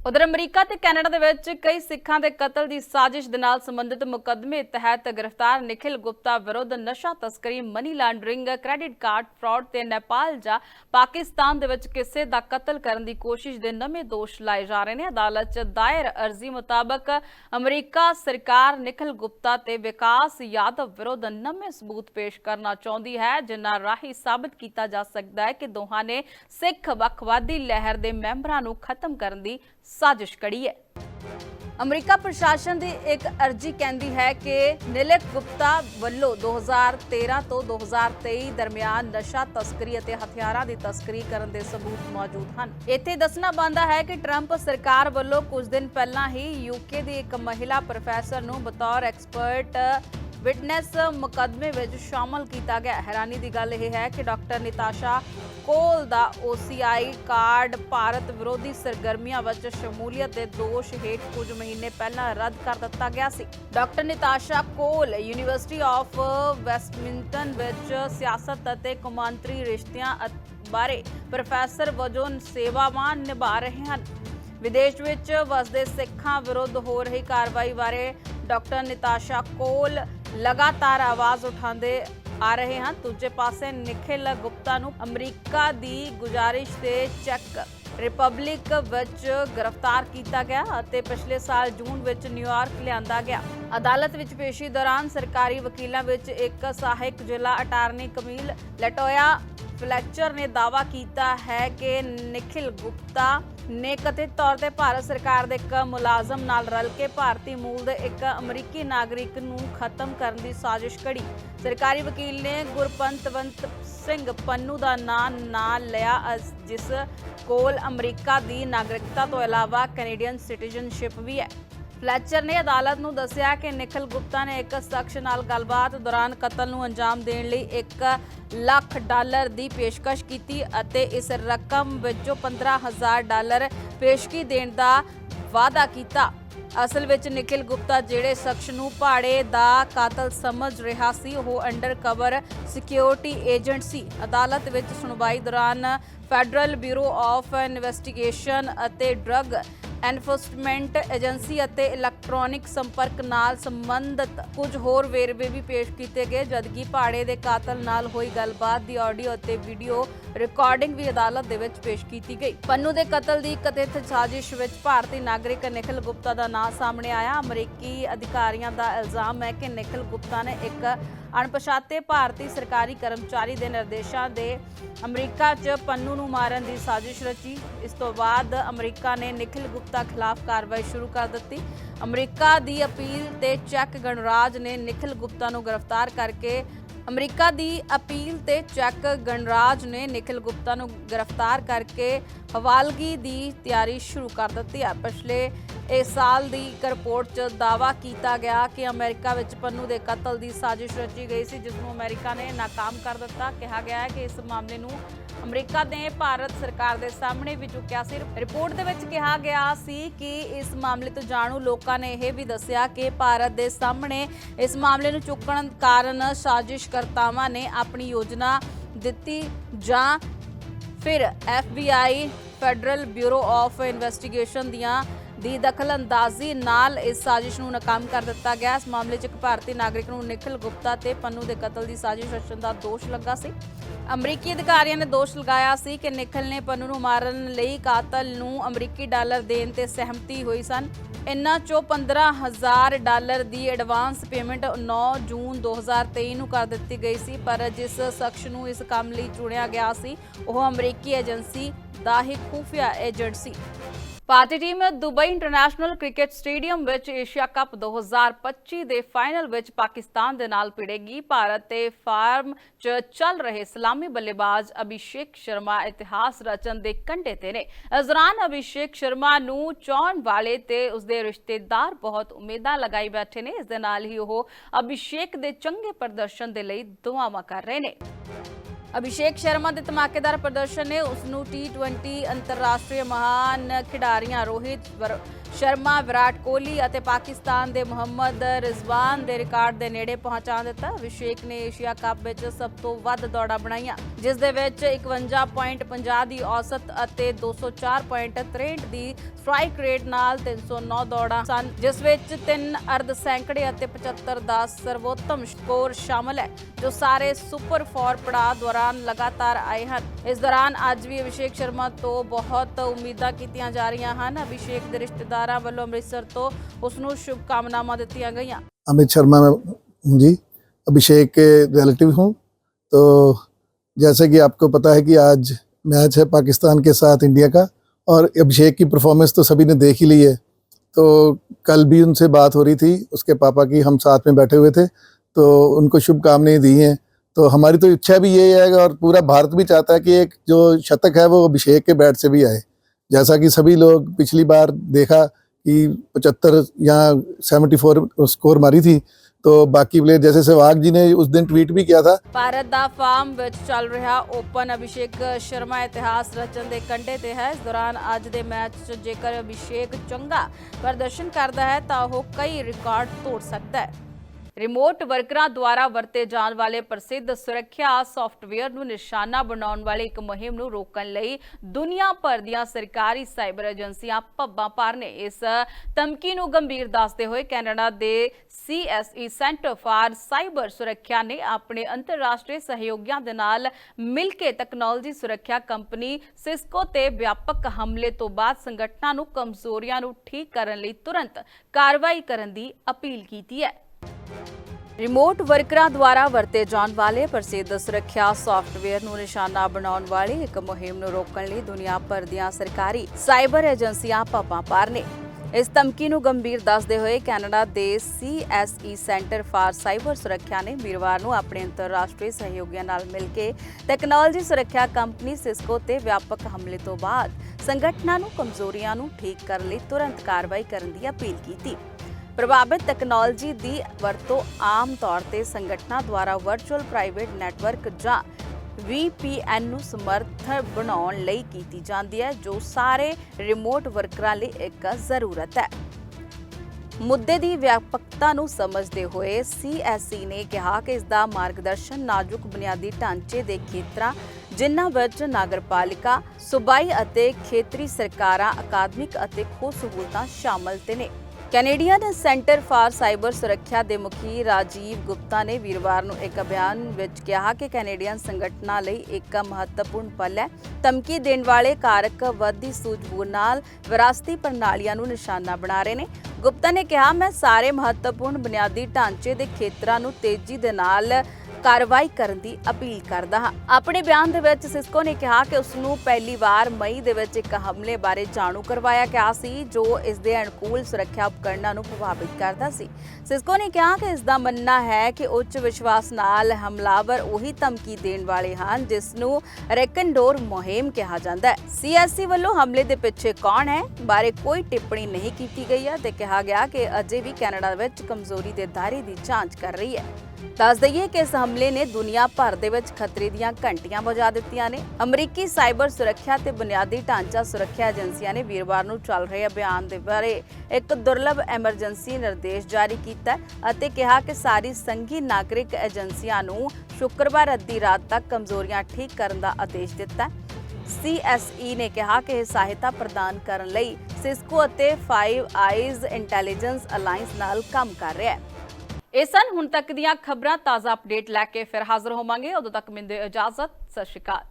ਉਧਰ ਅਮਰੀਕਾ ਤੇ ਕੈਨੇਡਾ ਦੇ ਵਿੱਚ ਕਈ ਸਿੱਖਾਂ ਦੇ ਕਤਲ ਦੀ ਸਾਜ਼ਿਸ਼ ਦੇ ਨਾਲ ਸੰਬੰਧਿਤ ਮੁਕੱਦਮੇ ਤਹਿਤ ਗ੍ਰਿਫਤਾਰ ਨਿਖਿਲ ਗੁਪਤਾ ਵਿਰੁੱਧ ਨਸ਼ਾ ਤਸਕਰੀ money laundering credit card fraud ਤੇ ਨੇਪਾਲ ਜਾਂ ਪਾਕਿਸਤਾਨ ਦੇ ਵਿੱਚ ਕਿਸੇ ਦਾ ਕਤਲ ਕਰਨ ਦੀ ਕੋਸ਼ਿਸ਼ ਦੇ ਨਵੇਂ ਦੋਸ਼ ਲਾਏ ਜਾ ਰਹੇ ਨੇ। ਅਦਾਲਤ 'ਚ ਦਾਇਰ ਅਰਜ਼ੀ ਮੁਤਾਬਕ ਅਮਰੀਕਾ ਸਰਕਾਰ ਨਿਖਿਲ ਗੁਪਤਾ ਤੇ ਵਿਕਾਸ ਯਾਦਵ ਵਿਰੁੱਧ ਨਵੇਂ ਸਬੂਤ ਪੇਸ਼ ਕਰਨਾ ਚਾਹੁੰਦੀ ਹੈ, ਜਿਨ੍ਹਾਂ ਰਾਹੀਂ ਸਾਬਤ ਕੀਤਾ ਜਾ ਸਕਦਾ ਹੈ ਕਿ ਦੋਹਾਂ ਨੇ ਸਿੱਖ ਵੱਖਵਾਦੀ ਲਹਿਰ ਦੇ ਮੈਂਬਰਾਂ ਨੂੰ ਖਤਮ ਕਰਨ ਦੀ ਸਾਜ਼ਿਸ਼ ਕੜੀ ਹੈ। ਅਮਰੀਕਾ ਪ੍ਰਸ਼ਾਸਨ ਦੀ ਇੱਕ ਅਰਜ਼ੀ ਕਹਿੰਦੀ ਹੈ ਕਿ ਨਿਲਕ ਗੁਪਤਾ ਵੱਲੋਂ 2013 ਤੋਂ 2023 ਦਰਮਿਆਨ ਨਸ਼ਾ ਤਸਕਰੀ ਅਤੇ ਹਥਿਆਰਾਂ ਦੀ ਤਸਕਰੀ ਕਰਨ ਦੇ ਸਬੂਤ ਮੌਜੂਦ ਹਨ। ਇੱਥੇ ਦੱਸਣਾ ਬਣਦਾ ਹੈ ਕਿ ਟਰੰਪ ਸਰਕਾਰ ਵੱਲੋਂ ਕੁਝ ਦਿਨ ਪਹਿਲਾਂ ਹੀ ਯੂਕੇ ਦੀ ਇੱਕ ਮਹਿਲਾ ਪ੍ਰੋਫੈਸਰ ਨੂੰ ਬਤੌਰ ਐਕਸਪਰਟ ਵਿਟਨੈਸ ਮੁਕੱਦਮੇ ਵਿੱਚ ਸ਼ਾਮਲ ਕੀਤਾ ਗਿਆ। ਹੈਰਾਨੀ ਦੀ ਗੱਲ ਇਹ ਹੈ ਕਿ ਡਾਕਟਰ ਨਿਤਾਸ਼ਾ ਕੋਲ ਦਾ OCI ਕਾਰਡ ਭਾਰਤ ਵਿਰੋਧੀ ਸਰਗਰਮੀਆਂ ਵਿੱਚ ਸ਼ਮੂਲੀਅਤ ਦੇ ਦੋਸ਼ ਹੇਠ ਕੁਝ ਮਹੀਨੇ ਪਹਿਲਾਂ ਰੱਦ ਕਰ ਦਿੱਤਾ ਗਿਆ ਸੀ। ਡਾਕਟਰ ਨਿਤਾਸ਼ਾ ਕੋਲ ਯੂਨੀਵਰਸਿਟੀ ਆਫ ਵੈਸਟਮਿੰਟਨ ਵਿੱਚ ਸਿਆਸਤ ਅਤੇ ਕੌਮਾਂਤਰੀ ਰਿਸ਼ਤਿਆਂ ਬਾਰੇ ਪ੍ਰੋਫੈਸਰ ਵਜੋਂ ਸੇਵਾਵਾਂ ਨਿਭਾ ਰਹੇ ਹਨ। ਵਿਦੇਸ਼ ਵਿੱਚ ਵਸਦੇ ਸਿੱਖਾਂ ਵਿਰੁੱਧ ਹੋ ਰਹੀ ਕਾਰਵਾਈ ਬਾਰੇ ਡਾਕਟਰ ਨਿਤਾਸ਼ਾ ਕੋਲ ਲਗਾਤਾਰ ਆਵਾਜ਼ ਉਠਾਉਂਦੇ ਆ ਰਹੇ ਹਨ। ਦੂਜੇ ਪਾਸੇ ਨikhil ਗੁਪਤਾ ਨੂੰ ਅਮਰੀਕਾ ਦੀ ਗੁਜ਼ਾਰਿਸ਼ ਤੇ ਚੈੱਕ ਰਿਪਬਲਿਕ ਵਿੱਚ ਗ੍ਰਿਫਤਾਰ ਕੀਤਾ ਗਿਆ ਅਤੇ ਪਿਛਲੇ ਸਾਲ ਜੂਨ ਵਿੱਚ ਨਿਊਯਾਰਕ ਲਿਆਂਦਾ ਗਿਆ। ਅਦਾਲਤ ਵਿੱਚ ਪੇਸ਼ੀ ਦੌਰਾਨ ਸਰਕਾਰੀ ਵਕੀਲਾਂ ਵਿੱਚ ਇੱਕ ਸਹਾਇਕ ਜ਼ਿਲ੍ਹਾ ਅਟਾਰਨੀ ਕਮੀਲ ਲਟੋਇਆ ਫਲੈਕਚਰ ਨੇ ਦਾਅਵਾ ਕੀਤਾ ਹੈ ਕਿ ਨikhil ਗੁਪਤਾ ਨੇ ਕਥਿਤ ਤੌਰ ਤੇ ਭਾਰਤ ਸਰਕਾਰ ਦੇ ਇੱਕ ਮੁਲਾਜ਼ਮ ਨਾਲ ਰਲ ਕੇ ਭਾਰਤੀ ਮੂਲ ਦੇ ਇੱਕ ਅਮਰੀਕੀ ਨਾਗਰਿਕ ਨੂੰ ਖਤਮ ਕਰਨ ਦੀ ਸਾਜ਼ਿਸ਼ ਘੜੀ ਸਰਕਾਰੀ ਵਕੀਲ ਨੇ ਗੁਰਪੰਤਵੰਤ ਸਿੰਘ ਪੰਨੂ ਦਾ ਨਾਂ ਨਾ ਲਿਆ ਜਿਸ ਕੋਲ ਅਮਰੀਕਾ ਦੀ ਨਾਗਰਿਕਤਾ ਤੋਂ ਇਲਾਵਾ ਕੈਨੇਡੀਅਨ ਸਿਟੀਜ਼ਨਸ਼ਿਪ ਵੀ ਹੈ। ਫਲੈਚਰ ਨੇ ਅਦਾਲਤ ਨੂੰ ਦੱਸਿਆ ਕਿ ਨਿਖਲ ਗੁਪਤਾ ਨੇ ਇੱਕ ਸ਼ਖਸ ਨਾਲ ਗੱਲਬਾਤ ਦੌਰਾਨ ਕਤਲ ਨੂੰ ਅੰਜਾਮ ਦੇਣ ਲਈ 1 ਲੱਖ ਡਾਲਰ ਦੀ ਪੇਸ਼ਕਸ਼ ਕੀਤੀ ਅਤੇ ਇਸ ਰਕਮ ਵਿੱਚੋਂ 15000 ਡਾਲਰ ਪੇਸ਼ਗੀ ਦੇਣ ਦਾ ਵਾਅਦਾ ਕੀਤਾ। ਅਸਲ ਵਿੱਚ ਨਿਖਿਲ ਗੁਪਤਾ ਜਿਹੜੇ ਸ਼ਖਸ ਨੂੰ ਭਾੜੇ ਦਾ ਕਾਤਲ ਸਮਝ ਰਿਹਾ ਸੀ, ਉਹ ਅੰਡਰ ਕਵਰ ਸਿਕਿਉਰਿਟੀ ਏਜੰਟ ਸੀ। ਅਦਾਲਤ ਵਿੱਚ ਸੁਣਵਾਈ ਦੌਰਾਨ ਫੈਡਰਲ ਬਿਊਰੋ ਆਫ ਇਨਵੈਸਟੀਗੇਸ਼ਨ ਅਤੇ ਡਰੱਗ ਐਨਫੋਰਸਮੈਂਟ ਏਜੰਸੀ ਅਤੇ ਇਲੈਕਟ੍ਰੋਨਿਕ ਸੰਪਰਕ ਨਾਲ ਸੰਬੰਧਿਤ ਕੁਝ ਹੋਰ ਵੇਰਵੇ ਵੀ ਪੇਸ਼ ਕੀਤੇ ਗਏ, ਜਦਕਿ ਭਾੜੇ ਦੇ ਕਾਤਲ ਨਾਲ ਹੋਈ ਗੱਲਬਾਤ ਦੀ ਆਡੀਓ ਅਤੇ ਵੀਡੀਓ ਰਿਕਾਰਡਿੰਗ ਵੀ ਅਦਾਲਤ ਦੇ ਵਿੱਚ ਪੇਸ਼ ਕੀਤੀ ਗਈ। ਪੰਨੂ ਦੇ ਕਤਲ ਦੀ ਕਥਿਤ ਸਾਜ਼ਿਸ਼ ਵਿੱਚ ਭਾਰਤੀ ਨਾਗਰਿਕ ਨਿਖਿਲ ਗੁਪਤਾ ਦਾ ਨਾਂ ਸਾਹਮਣੇ ਆਇਆ। ਅਮਰੀਕੀ ਅਧਿਕਾਰੀਆਂ ਦਾ ਇਲਜ਼ਾਮ ਹੈ ਕਿ ਨਿਖਿਲ ਗੁਪਤਾ ਨੇ ਇੱਕ ਅਣਪਛਾਤੇ ਭਾਰਤੀ ਸਰਕਾਰੀ ਕਰਮਚਾਰੀ ਦੇ ਨਿਰਦੇਸ਼ਾਂ ਦੇ ਅਮਰੀਕਾ 'ਚ ਪੰਨੂ ਨੂੰ ਮਾਰਨ ਦੀ ਸਾਜ਼ਿਸ਼ ਰਚੀ। ਇਸ ਤੋਂ ਬਾਅਦ ਅਮਰੀਕਾ ਨੇ ਨਿਖਿਲ ਗੁਪਤਾ ਖਿਲਾਫ ਕਾਰਵਾਈ ਸ਼ੁਰੂ ਕਰ ਦਿੱਤੀ। ਅਮਰੀਕਾ ਦੀ ਅਪੀਲ ਤੇ ਚੈੱਕ ਗਣਰਾਜ ਨੇ ਨਿਖਿਲ ਗੁਪਤਾ ਨੂੰ ਗ੍ਰਿਫਤਾਰ ਕਰਕੇ ਅਮਰੀਕਾ ਦੀ ਅਪੀਲ ਤੇ ਚੈੱਕ ਗਣਰਾਜ ਨੇ ਨਿਖਿਲ ਗੁਪਤਾ ਨੂੰ ਗ੍ਰਿਫਤਾਰ ਕਰਕੇ ਹਵਾਲਗੀ ਦੀ ਤਿਆਰੀ ਸ਼ੁਰੂ ਕਰ ਦਿੱਤੀ ਹੈ। ਪਿਛਲੇ ਇਸ ਸਾਲ ਦੀ ਇੱਕ ਰਿਪੋਰਟ 'ਚ ਦਾਅਵਾ ਕੀਤਾ ਗਿਆ ਕਿ ਅਮਰੀਕਾ ਵਿੱਚ ਪੰਨੂ ਦੇ ਕਤਲ ਦੀ ਸਾਜ਼ਿਸ਼ ਰਚੀ ਗਈ ਸੀ, ਜਿਸ ਨੂੰ ਅਮਰੀਕਾ ਨੇ ਨਾਕਾਮ ਕਰ ਦਿੱਤਾ। ਕਿਹਾ ਗਿਆ ਹੈ ਕਿ ਇਸ ਮਾਮਲੇ ਨੂੰ ਅਮਰੀਕਾ ਨੇ ਭਾਰਤ ਸਰਕਾਰ ਦੇ ਸਾਹਮਣੇ ਵੀ ਚੁੱਕਿਆ ਸੀ। ਰਿਪੋਰਟ ਦੇ ਵਿੱਚ ਕਿਹਾ ਗਿਆ ਸੀ ਕਿ ਇਸ ਮਾਮਲੇ ਤੋਂ ਜਾਣੂ ਲੋਕਾਂ ਨੇ ਇਹ ਵੀ ਦੱਸਿਆ ਕਿ ਭਾਰਤ ਦੇ ਸਾਹਮਣੇ ਇਸ ਮਾਮਲੇ ਨੂੰ ਚੁੱਕਣ ਕਾਰਨ ਸਾਜ਼ਿਸ਼ਕਰਤਾਵਾਂ ਨੇ ਆਪਣੀ ਯੋਜਨਾ ਦਿੱਤੀ ਜਾਂ ਫਿਰ FBI federal bureau of investigation ਦੀਆਂ ਦੀ ਦਖਲਅੰਦਾਜ਼ੀ ਨਾਲ ਇਸ ਸਾਜ਼ਿਸ਼ ਨੂੰ ਨਾਕਾਮ ਕਰ ਦਿੱਤਾ ਗਿਆ। ਇਸ ਮਾਮਲੇ 'ਚ ਇੱਕ ਭਾਰਤੀ ਨਾਗਰਿਕ ਨੂੰ ਨਿਖਿਲ ਗੁਪਤਾ ਤੇ ਪੰਨੂ ਦੇ ਕਤਲ ਦੀ ਸਾਜ਼ਿਸ਼ ਰਚਣ ਦਾ ਦੋਸ਼ ਲੱਗਾ ਸੀ। ਅਮਰੀਕੀ ਅਧਿਕਾਰੀਆਂ ਨੇ ਦੋਸ਼ ਲਗਾਇਆ ਸੀ ਕਿ ਨਿਖਿਲ ਨੇ ਪੰਨੂ ਨੂੰ ਮਾਰਨ ਲਈ ਕਾਤਲ ਨੂੰ ਅਮਰੀਕੀ ਡਾਲਰ ਦੇਣ ਤੇ ਸਹਿਮਤੀ ਹੋਈ ਸਨ। ਇਨ੍ਹਾਂ ਚੋਂ 15000 ਡਾਲਰ ਦੀ ਐਡਵਾਂਸ ਪੇਮੈਂਟ 9 ਜੂਨ 2023 ਨੂੰ ਕਰ ਦਿੱਤੀ ਗਈ ਸੀ, ਪਰ ਜਿਸ ਸ਼ਖਸ ਨੂੰ ਇਸ ਕੰਮ ਲਈ ਚੁਣਿਆ ਗਿਆ ਸੀ, ਉਹ ਅਮਰੀਕੀ ਏਜੰਸੀ ਦਾ ਹੀ ਖੂਫੀਆ ਏਜੰਟ ਸੀ। ਭਾਰਤੀ team Dubai international cricket stadium ਵਿੱਚ ਏਸ਼ੀਆ ਕੱਪ 2025 ਦੇ ਫਾਈਨਲ ਵਿੱਚ ਪਾਕਿਸਤਾਨ ਦੇ ਨਾਲ ਭਿੜੇਗੀ। ਭਾਰਤ ਤੇ ਫਾਰਮ 'ਚ ਚੱਲ ਰਹੇ ਸਲਾਮੀ ਬੱਲੇਬਾਜ਼ ਅਭਿਸ਼ੇਕ ਸ਼ਰਮਾ ਇਤਿਹਾਸ ਰਚਨ ਦੇ ਕੰਢੇ ਤੇ ਨੇ। ਇਸ ਦੌਰਾਨ ਅਭਿਸ਼ੇਕ ਸ਼ਰਮਾ ਨੂੰ ਚਾਹਣ ਵਾਲੇ ਤੇ ਉਸਦੇ ਰਿਸ਼ਤੇਦਾਰ ਬਹੁਤ ਉਮੀਦਾਂ ਲਗਾਈ ਬੈਠੇ ਨੇ। ਇਸ ਦੇ ਨਾਲ ਹੀ ਉਹ ਅਭਿਸ਼ੇਕ ਦੇ ਚੰਗੇ ਪ੍ਰਦਰਸ਼ਨ ਦੇ ਲਈ ਦੁਆਵਾਂ ਕਰ ਰਹੇ ਨੇ। ਅਭਿਸ਼ੇਕ ਸ਼ਰਮਾ ਦੇ ਧਮਾਕੇਦਾਰ ਪ੍ਰਦਰਸ਼ਨ ਨੇ ਉਸ ਨੂੰ T20 ਅੰਤਰਰਾਸ਼ਟਰੀ ਮਹਾਨ ਖਿਡਾਰੀਆਂ ਰੋਹਿਤ ਵਰ- ਸ਼ਰਮਾ, ਵਿਰਾਟ ਕੋਹਲੀ ਅਤੇ ਪਾਕਿਸਤਾਨ ਦੇ ਮੁਹੰਮਦ ਰਿਜ਼ਵਾਨ ਦੇ ਰਿਕਾਰਡ ਦੇ ਨੇੜੇ ਪਹੁੰਚਾ ਦਿੱਤਾ। ਅਭਿਸ਼ੇਕ ਨੇ ਏਸ਼ੀਆ ਕੱਪ ਵਿੱਚ ਸਭ ਤੋਂ ਵੱਧ ਦੌੜਾਂ ਬਣਾਈਆਂ, ਜਿਸ ਦੇ ਵਿੱਚ 51.50 ਦੀ ਔਸਤ ਅਤੇ 204.63 ਦੀ ਸਟ੍ਰਾਈਕ ਰੇਟ ਨਾਲ 309 ਦੌੜਾਂ ਸਨ, ਜਿਸ ਵਿੱਚ ਤਿੰਨ ਅਰਧ ਸੈਂਕੜੇ ਅਤੇ 75 ਦਾ ਸਰਵੋਤਮ ਸਕੋਰ ਸ਼ਾਮਲ ਹੈ, ਜੋ ਸਾਰੇ ਸੁਪਰ ਫੋਰ ਪੜਾਅ ਦੌਰਾਨ ਲਗਾਤਾਰ ਆਏ ਹਨ। ਇਸ ਦੌਰਾਨ ਅੱਜ ਵੀ ਅਭਿਸ਼ੇਕ ਸ਼ਰਮਾ ਤੋਂ ਬਹੁਤ ਉਮੀਦਾਂ ਕੀਤੀਆਂ ਜਾ ਰਹੀਆਂ ਹਨ। ਅਭਿਸ਼ੇਕ ਦੇ ਰਿਸ਼ਤੇਦਾਰ ਵੱਲੋਂ ਅੰਮ੍ਰਿਤਸਰ ਤੋਂ ਉਸ ਨੂੰ ਸ਼ੁਭ ਕਾਮਨਾਵਾਂ ਦਿੱਤੀਆਂ ਗਈਆਂ अमित शर्मा मैं हूँ जी अभिषेक के रिलेटिव हूँ तो जैसे कि आपको पता है कि आज मैच है पाकिस्तान के साथ इंडिया का और अभिषेक की परफॉर्मेंस तो सभी ने देख ही ली है तो कल भी उनसे बात हो रही थी उसके पापा की हम साथ में बैठे हुए थे तो उनको शुभकामनाएं दी हैं तो हमारी तो इच्छा भी यही है और पूरा भारत भी चाहता है कि एक जो शतक है वो अभिषेक के बैट से भी आए जैसा कि सभी लोग पिछली बार देखा कि पचहत्तर या सेवेंटी फोर स्कोर मारी थी तो बाकी प्लेयर जैसे सहवाग जी ने उस दिन ट्वीट भी किया था ਭਾਰਤ ਦਾ ਫਾਰਮ ਵਿੱਚ ਚੱਲ ਰਿਹਾ ਓਪਨ ਅਭਿਸ਼ੇਕ ਸ਼ਰਮਾ ਇਤਿਹਾਸ ਰਚਨ ਦੇ ਕੰਢੇ ਤੇ ਹੈ ਇਸ ਦੌਰਾਨ ਅੱਜ ਦੇ ਮੈਚ 'ਚ ਜੇਕਰ ਅਭਿਸ਼ੇਕ ਚੰਗਾ ਪ੍ਰਦਰਸ਼ਨ ਕਰਦਾ ਹੈ ਤਾਂ ਉਹ ਕਈ ਰਿਕਾਰਡ ਤੋੜ ਸਕਦਾ ਹੈ ਰਿਮੋਟ ਵਰਕਰਾਂ ਦੁਆਰਾ ਵਰਤੇ ਜਾਣ ਵਾਲੇ ਪ੍ਰਸਿੱਧ ਸੁਰੱਖਿਆ ਸੌਫਟਵੇਅਰ ਨੂੰ ਨਿਸ਼ਾਨਾ ਬਣਾਉਣ ਵਾਲੇ ਇੱਕ ਮੁਹਿੰਮ ਨੂੰ ਰੋਕਣ ਲਈ ਦੁਨੀਆ ਭਰ ਦੀਆਂ ਸਰਕਾਰੀ ਸਾਈਬਰ ਏਜੰਸੀਆਂ ਪੱਬਾਂ ਪਾਰ ਨੇ ਇਸ ਧਮਕੀ ਨੂੰ ਗੰਭੀਰ ਦੱਸਦੇ ਹੋਏ ਕੈਨੇਡਾ ਦੇ CSE ਸੈਂਟਰ ਫਾਰ ਸਾਈਬਰ ਸੁਰੱਖਿਆ ਨੇ ਆਪਣੇ ਅੰਤਰਰਾਸ਼ਟਰੀ ਸਹਿਯੋਗੀਆਂ ਦੇ ਨਾਲ ਮਿਲ ਕੇ ਤਕਨਾਲੋਜੀ ਸੁਰੱਖਿਆ ਕੰਪਨੀ ਸਿਸਕੋ ਤੇ ਵਿਆਪਕ ਹਮਲੇ ਤੋਂ ਬਾਅਦ ਸੰਗਠਨਾਂ ਨੂੰ ਕਮਜ਼ੋਰੀਆਂ ਨੂੰ ਠੀਕ ਕਰਨ ਲਈ ਤੁਰੰਤ ਕਾਰਵਾਈ ਕਰਨ ਦੀ ਅਪੀਲ ਕੀਤੀ ਹੈ। ਰਿਮੋਟ ਵਰਕਰਾਂ ਦੁਆਰਾ ਵਰਤੇ ਜਾਣ ਵਾਲੇ ਪ੍ਰਸਿੱਧ ਸੁਰੱਖਿਆ ਸੌਫਟਵੇਅਰ ਨੂੰ ਨਿਸ਼ਾਨਾ ਬਣਾਉਣ ਵਾਲੀ ਇੱਕ ਮੁਹਿੰਮ ਨੂੰ ਰੋਕਣ ਲਈ ਦੁਨੀਆ ਭਰ ਦੀਆਂ ਸਰਕਾਰੀ ਸਾਈਬਰ ਏਜੰਸੀਆਂ ਪੱਬਾਂ ਪਾਰ ਨੇ। ਇਸ ਧਮਕੀ ਨੂੰ ਗੰਭੀਰ ਦੱਸਦੇ ਹੋਏ ਕੈਨੇਡਾ ਦੇ CSE ਸੈਂਟਰ ਫਾਰ ਸਾਈਬਰ ਸੁਰੱਖਿਆ ਨੇ ਵੀਰਵਾਰ ਨੂੰ ਆਪਣੇ ਅੰਤਰਰਾਸ਼ਟਰੀ ਸਹਿਯੋਗੀਆਂ ਨਾਲ ਮਿਲ ਕੇ ਟੈਕਨੋਲੋਜੀ ਸੁਰੱਖਿਆ ਕੰਪਨੀ ਸਿਸਕੋ ਤੇ ਵਿਆਪਕ ਹਮਲੇ ਤੋਂ ਬਾਅਦ ਸੰਗਠਨਾਂ ਨੂੰ ਕਮਜ਼ੋਰੀਆਂ ਨੂੰ ਠੀਕ ਕਰਨ ਲਈ ਤੁਰੰਤ ਕਾਰਵਾਈ ਕਰਨ ਦੀ ਅਪੀਲ ਕੀਤੀ। ਪ੍ਰਭਾਵਿਤ ਟੈਕਨੋਲੋਜੀ ਦੀ ਵਰਤੋਂ ਆਮ ਤੌਰ ਤੇ ਸੰਗਠਨਾਂ ਦੁਆਰਾ ਵਰਚੁਅਲ ਪ੍ਰਾਈਵੇਟ ਨੈਟਵਰਕ ਜਾਂ VPN ਨੂੰ ਸਮਰਥ ਬਣਾਉਣ ਲਈ ਕੀਤੀ ਜਾਂਦੀ ਹੈ, ਜੋ ਸਾਰੇ ਰਿਮੋਟ ਵਰਕਰਾਂ ਲਈ ਇੱਕ ਜ਼ਰੂਰਤ ਹੈ। ਮੁੱਦੇ ਦੀ ਵਿਆਪਕਤਾ ਨੂੰ ਸਮਝਦੇ ਹੋਏ CSE ਨੇ ਕਿਹਾ ਕਿ ਇਸ ਦਾ ਮਾਰਗਦਰਸ਼ਨ ਨਾਜ਼ੁਕ ਬੁਨਿਆਦੀ ਢਾਂਚੇ ਦੇ ਖੇਤਰਾਂ, ਜਿਨ੍ਹਾਂ ਵਿੱਚ ਨਾਗਰਪਾਲਿਕਾ, ਸੂਬਾਈ ਅਤੇ ਖੇਤਰੀ ਸਰਕਾਰਾਂ, ਅਕਾਦਮਿਕ ਅਤੇ ਖੋਜ ਸਹੂਲਤਾਂ ਸ਼ਾਮਲ ਤੇ ਨੇ। ਕੈਨੇਡੀਅਨ ਸੈਂਟਰ ਫਾਰ ਸਾਈਬਰ ਸੁਰੱਖਿਆ ਦੇ ਮੁਖੀ ਰਾਜੀਵ ਗੁਪਤਾ ਨੇ ਵੀਰਵਾਰ ਨੂੰ ਇੱਕ ਬਿਆਨ ਵਿੱਚ ਕਿਹਾ ਕਿ ਕੈਨੇਡੀਅਨ ਸੰਗਠਨਾਂ ਲਈ ਇੱਕ ਮਹੱਤਵਪੂਰਨ ਪਲ ਹੈ। ਧਮਕੀ ਦੇਣ ਵਾਲੇ ਕਾਰਕ ਵੱਧਦੀ ਸੂਝਬੂਝ ਨਾਲ ਵਿਰਾਸਤੀ ਪ੍ਰਣਾਲੀਆਂ ਨੂੰ ਨਿਸ਼ਾਨਾ ਬਣਾ ਰਹੇ ਨੇ। ਗੁਪਤਾ ਨੇ ਕਿਹਾ, ਮੈਂ ਸਾਰੇ ਮਹੱਤਵਪੂਰਨ ਬੁਨਿਆਦੀ ਢਾਂਚੇ ਦੇ ਖੇਤਰਾਂ ਨੂੰ ਤੇਜ਼ੀ ਦੇ ਨਾਲ ਕਾਰਵਾਈ ਕਰਨ ਦੀ ਅਪੀਲ ਕਰਦਾ ਹਾਂ। ਆਪਣੇ ਬਿਆਨ ਦੇ ਵਿੱਚ ਸਿਸਕੋ ਨੇ ਕਿਹਾ ਕਿ ਉਸ ਨੂੰ ਪਹਿਲੀ ਵਾਰ ਮਈ ਦੇ ਵਿੱਚ ਇੱਕ ਹਮਲੇ ਬਾਰੇ ਜਾਣੂ ਕਰਵਾਇਆ ਗਿਆ ਸੀ, ਜੋ ਇਸ ਦੇ ਅਨੁਕੂਲ ਸੁਰੱਖਿਆ ਉਪਕਰਣਾਂ ਨੂੰ ਪ੍ਰਭਾਵਿਤ ਕਰਦਾ ਸੀ। ਸਿਸਕੋ ਨੇ ਕਿਹਾ ਕਿ ਇਸ ਦਾ ਮੰਨਣਾ ਹੈ ਕਿ ਉੱਚ ਵਿਸ਼ਵਾਸ ਨਾਲ ਹਮਲਾਵਰ ਉਹੀ ਧਮਕੀ ਦੇਣ ਵਾਲੇ ਹਨ ਜਿਸ ਨੂੰ ਰੈਕਨਡੋਰ ਮੁਹਿੰਮ ਕਿਹਾ ਜਾਂਦਾ ਹੈ। ਸੀਐਸਸੀ ਵੱਲੋਂ ਹਮਲੇ ਦੇ ਪਿੱਛੇ ਕੌਣ ਹੈ, ਬਾਰੇ ਕੋਈ ਟਿੱਪਣੀ ਨਹੀਂ ਕੀਤੀ ਗਈ ਹੈ ਤੇ ਕਿਹਾ ਗਿਆ ਕਿ ਅਜੇ ਵੀ ਕੈਨੇਡਾ ਵਿੱਚ ਕਮਜ਼ੋਰੀ ਦੇ ਦਾਇਰੇ ਦੀ ਜਾਂਚ ਕਰ ਰਹੀ ਹੈ। ਦੱਸ ਦਈਏ ਕਿ ਇਸ ਹਮਲੇ ਨੇ ਦੁਨੀਆ ਭਰ ਦੇ ਵਿੱਚ ਖਤਰੇ ਦੀਆਂ ਘੰਟੀਆਂ ਵਜਾ ਦਿੱਤੀਆਂ ਨੇ। ਅਮਰੀਕੀ ਸਾਈਬਰ ਸੁਰੱਖਿਆ ਤੇ ਬੁਨਿਆਦੀ ਢਾਂਚਾ ਸੁਰੱਖਿਆ ਏਜੰਸੀਆਂ ਨੇ ਵੀਰਵਾਰ ਨੂੰ ਚੱਲ ਰਹੇ ਅਭਿਆਨ ਦੇ ਬਾਰੇ ਇੱਕ ਦੁਰਲੱਭ ਐਮਰਜੈਂਸੀ ਨਿਰਦੇਸ਼ ਜਾਰੀ ਕੀਤਾ ਅਤੇ ਕਿਹਾ ਕਿ ਸਾਰੀ ਸੰਘੀ ਨਾਗਰਿਕ ਏਜੰਸੀਆਂ ਨੂੰ ਸ਼ੁੱਕਰਵਾਰ ਅੱਧੀ ਰਾਤ ਤੱਕ ਕਮਜ਼ੋਰੀਆਂ ਠੀਕ ਕਰਨ ਦਾ ਆਦੇਸ਼ ਦਿੱਤਾ। ਹੈ CSE ਨੇ ਕਿਹਾ ਕਿ ਇਹ ਸਹਾਇਤਾ ਪ੍ਰਦਾਨ ਕਰਨ ਲਈ ਸਿਸਕੋ ਅਤੇ 5 ਆਈਜ਼ ਇੰਟੈਲੀਜੈਂਸ ਅਲਾਈਅੰਸ ਨਾਲ ਕੰਮ ਕਰ ਰਿਹਾ ਹੈ। ਇਹ ਸਨ। ਹੁਣ ਤੱਕ ਦੀਆਂ ਖਬਰਾਂ ਤਾਜ਼ਾ ਅਪਡੇਟ ਲੈ ਕੇ ਫਿਰ ਹਾਜ਼ਰ ਹੋਵਾਂਗੇ। ਉਦੋਂ ਤੱਕ ਮਿੰਦੇ ਇਜਾਜ਼ਤ। ਸਤਿ ਸ਼੍ਰੀ ਅਕਾਲ।